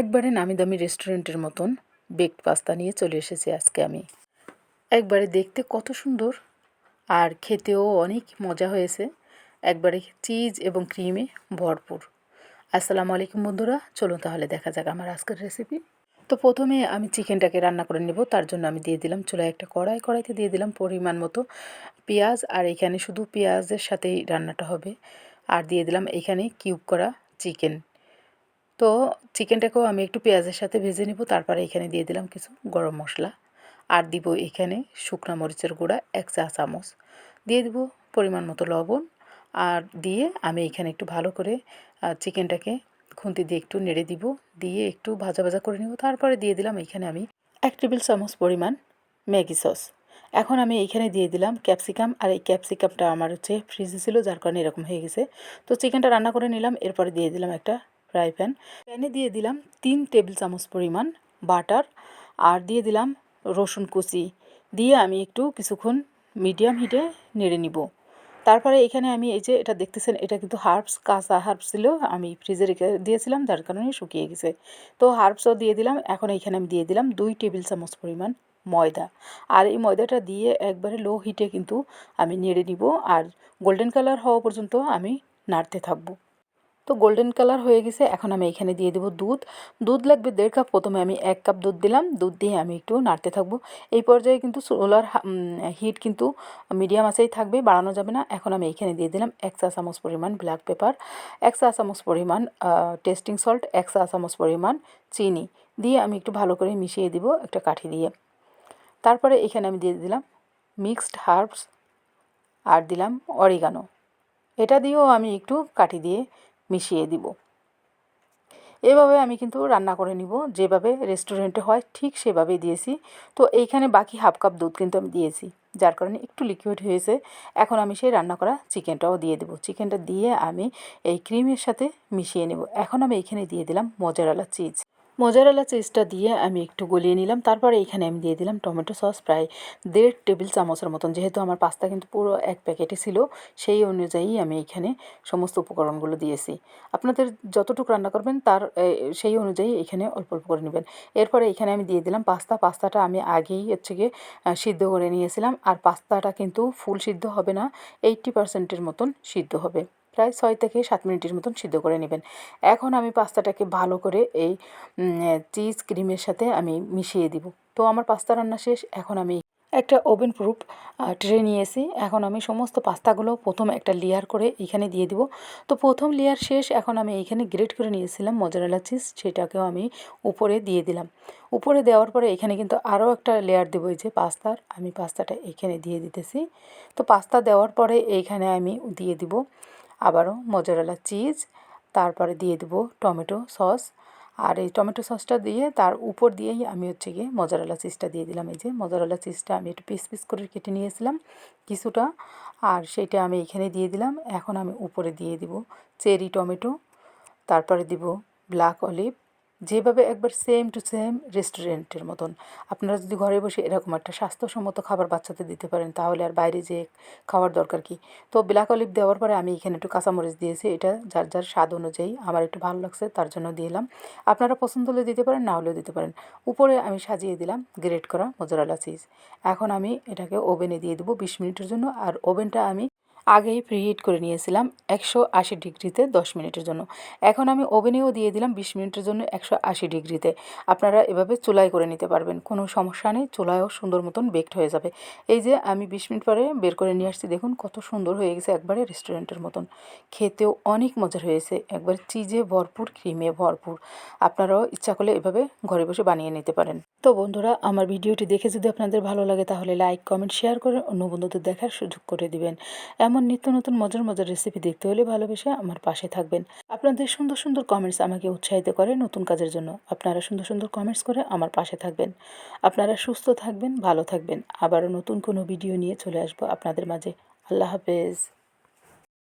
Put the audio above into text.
একবারে নামি দামি রেস্টুরেন্টের মতন বেকড পাস্তা নিয়ে চলে এসেছি আজকে আমি। একবারে দেখতে কত সুন্দর। আর খেতেও অনেক মজা হয়েছে। একবারে চিজ এবং ক্রিমে ভরপুর। আসসালামু আলাইকুম বন্ধুরা, চলুন তাহলে দেখা যাক আমার আজকের রেসিপি তো প্রথমে আমি চিকেনটাকে রান্না করে নেব, তার জন্য আমি দিয়ে দিলাম চুলায় একটা কড়াই। কড়াইতে দিয়ে দিলাম পরিমাণ মতো পেঁয়াজ, আর এখানে শুধু পেঁয়াজের সাথেই রান্নাটা হবে। আর দিয়ে দিলাম এখানে কিউব করা চিকেন তো চিকেনটাকেও আমি একটু পেঁয়াজের সাথে ভেজে নেব, তারপরে এখানে দিয়ে দিলাম কিছু গরম মশলা। আর দিব এখানে শুকনো মরিচের গুঁড়া, এক চা চামচ। দিয়ে দিব পরিমাণ মতো লবণ। আর দিয়ে আমি এখানে একটু ভালো করে চিকেনটাকে খুন্তি দিয়ে একটু নেড়ে দিব। দিয়ে একটু ভাজা ভাজা করে নেব। তারপরে দিয়ে দিলাম এখানে আমি এক টেবিল চামচ পরিমাণ ম্যাগি সস। এখন আমি এইখানে দিয়ে দিলাম ক্যাপসিকাম। আর এই ক্যাপসিকামটা আমার হচ্ছে ফ্রিজে ছিল, যার কারণে এরকম হয়ে গেছে। তো চিকেনটা রান্না করে নিলাম। এরপরে দিয়ে দিলাম একটা ফ্রাই প্যান প্যানে দিয়ে দিলাম তিন টেবিল চামচ পরিমাণ বাটার আর দিয়ে দিলাম রসুন কুচি। দিয়ে আমি একটু কিছুক্ষণ মিডিয়াম হিটে নেড়ে নিব। তারপরে এখানে আমি এই যে এটা দেখতেছেন, এটা কিন্তু হার্বস কাঁচা হার্বস ছিল, আমি ফ্রিজে রেখে দিয়েছিলাম, যার কারণে শুকিয়ে গেছে। তো হার্বসও দিয়ে দিলাম, এখন এখানে আমি দিয়ে দিলাম দুই টেবিল চামচ পরিমাণ ময়দা। আর এই ময়দাটা দিয়ে একবারে লো হিটে কিন্তু আমি নেড়ে নিব, আর গোল্ডেন কালার হওয়া পর্যন্ত আমি নাড়তে থাকব। তো গোল্ডেন কালার হয়ে গেছে, এখন আমি এখানে দিয়ে দেবো দুধ। দুধ লাগবে দেড় কাপ, প্রথমে আমি এক কাপ দুধ দিলাম, দুধ দিয়ে আমি একটু নাড়তে থাকব। এই পর্যায়ে কিন্তু সোলার হিট কিন্তু মিডিয়াম আছেই থাকবে, বাড়ানো যাবে না। এখন আমি এখানে দিয়ে দিলাম এক চা চামচ পরিমাণ ব্ল্যাক পেপার এক চা চামচ পরিমাণ টেস্টিং সল্ট এক চা চামচ পরিমাণ চিনি। দিয়ে আমি একটু ভালো করে মিশিয়ে দিব একটা কাঠি দিয়ে। তারপরে এখানে আমি দিয়ে দিলাম মিক্সড হার্বস আর দিলাম অরিগানো এটা দিয়েও আমি একটু কাঠি দিয়ে মিশিয়ে দিব। এভাবে আমি কিন্তু রান্না করে নিব। যেভাবে রেস্টুরেন্টে হয় ঠিক সেভাবে দিয়েছি। তো এইখানে বাকি হাফ কাপ দুধ কিন্তু আমি দিয়েছি, যার কারণে একটু লিকুইড হয়েছে। এখন আমি সেই রান্না করা চিকেনটাও দিয়ে দেবো। চিকেনটা দিয়ে আমি এই ক্রিমের সাথে মিশিয়ে নেব। এখন আমি এখানে দিয়ে দিলাম মজারালা চিজ মজারালা চিজটা দিয়ে আমি একটু গলিয়ে নিলাম। তারপরে এখানে আমি দিয়ে দিলাম টমেটো সস, প্রায় দেড় টেবিল চামচের মতন। যেহেতু আমার পাস্তা কিন্তু পুরো এক প্যাকেটে ছিল, সেই অনুযায়ী আমি এখানে সমস্ত উপকরণগুলো দিয়েছি। আপনাদের যতটুকু রান্না করবেন তার সেই অনুযায়ী এখানে অল্প অল্প করে নেবেন। এরপরে এখানে আমি দিয়ে দিলাম পাস্তা। পাস্তাটা আমি আগেই হচ্ছে গিয়ে সিদ্ধ করে নিয়েছিলাম। আর পাস্তাটা কিন্তু ফুল সিদ্ধ হবে না, এইট্টি পার্সেন্টের মতন সিদ্ধ হবে। প্রায় ছয় থেকে সাত মিনিটের মতন সিদ্ধ করে নেবেন। এখন আমি পাস্তাটাকে ভালো করে এই চিজ ক্রিমের সাথে আমি মিশিয়ে দিব। তো আমার পাস্তা রান্না শেষ। এখন আমি একটা ওভেন প্রুফ ট্রে নিয়েছি। এখন আমি সমস্ত পাস্তাগুলো প্রথম একটা লেয়ার করে এখানে দিয়ে দিব। তো প্রথম লেয়ার শেষ। এখন আমি এখানে গ্রেট করে নিয়েছিলাম মজারালা চিজ। সেটাকেও আমি উপরে দিয়ে দিলাম। উপরে দেওয়ার পরে এখানে কিন্তু আরও একটা লেয়ার দেবো যে পাস্তার। আমি পাস্তাটা এখানে দিয়ে দিতেছি। তো পাস্তা দেওয়ার পরে এইখানে আমি দিয়ে দিব আবারও মজারালা চিজ তারপরে দিয়ে দেবো টমেটো সস আর এই টমেটো সসটা দিয়ে তার উপর দিয়েই আমি হচ্ছে গিয়ে মজারালা চিজটা দিয়ে দিলাম। এই যে মজারালা চিজটা আমি একটু পিস পিস করে কেটে নিয়েছিলাম কিছুটা, আর সেটা আমি এখানে দিয়ে দিলাম। এখন আমি উপরে দিয়ে দিব চেরি টমেটো তারপরে দিব ব্ল্যাক অলিভ যেভাবে একবার সেম টু সেম রেস্টুরেন্টের মতন। আপনারা যদি ঘরে বসে এরকম একটা স্বাস্থ্যসম্মত খাবার বাচ্চাদের দিতে পারেন, তাহলে আর বাইরে যে খাওয়ার দরকার কি? তো ব্ল্যাক অলিভ দেওয়ার পরে আমি এখানে একটু কাঁচামরিচ দিয়েছি, এটা যার যার স্বাদ অনুযায়ী আমার একটু ভালো লাগছে, তার জন্য দিলাম। আপনারা পছন্দ হলে দিতে পারেন, না হলেও দিতে পারেন। উপরে আমি সাজিয়ে দিলাম গ্রেট করা মোজারালা চিজ এখন আমি এটাকে ওভেনে দিয়ে দেবো বিশ মিনিটের জন্য, আর ওভেনটা আমি আগেই প্রিহিট করে নিয়েছিলাম একশো আশি ডিগ্রিতে দশ মিনিটের জন্য। এখন আমি ওভেনেও দিয়ে দিলাম বিশ মিনিটের জন্য একশো আশি ডিগ্রিতে। আপনারা এভাবে চুলাই করে নিতে পারবেন, কোনো সমস্যা নেই, চুলায়ও সুন্দর মতন বেকড হয়ে যাবে। এই যে আমি বিশ মিনিট পরে বের করে নিয়ে আসছি, দেখুন কত সুন্দর হয়ে গেছে একবারে রেস্টুরেন্টের মতন। খেতেও অনেক মজার হয়েছে, একবার চিজে ভরপুর ক্রিমে ভরপুর। আপনারাও ইচ্ছা করলে এভাবে ঘরে বসে বানিয়ে নিতে পারেন। তো বন্ধুরা, আমার ভিডিওটি দেখে যদি আপনাদের ভালো লাগে তাহলে লাইক কমেন্ট শেয়ার করে অন্য বন্ধুদের দেখার সুযোগ করে দিবেন। এমন এমন নিত্য নতুন মজার মজার রেসিপি দেখতে হলে ভালোবেসে আমার পাশে থাকবেন। আপনাদের সুন্দর সুন্দর কমেন্টস আমাকে উৎসাহিত করে নতুন কাজের জন্য। আপনারা সুন্দর সুন্দর কমেন্টস করে আমার পাশে থাকবেন। আপনারা সুস্থ থাকবেন, ভালো থাকবেন। আবারও নতুন কোনো ভিডিও নিয়ে চলে আসব আপনাদের মাঝে। আল্লাহ হাফেজ।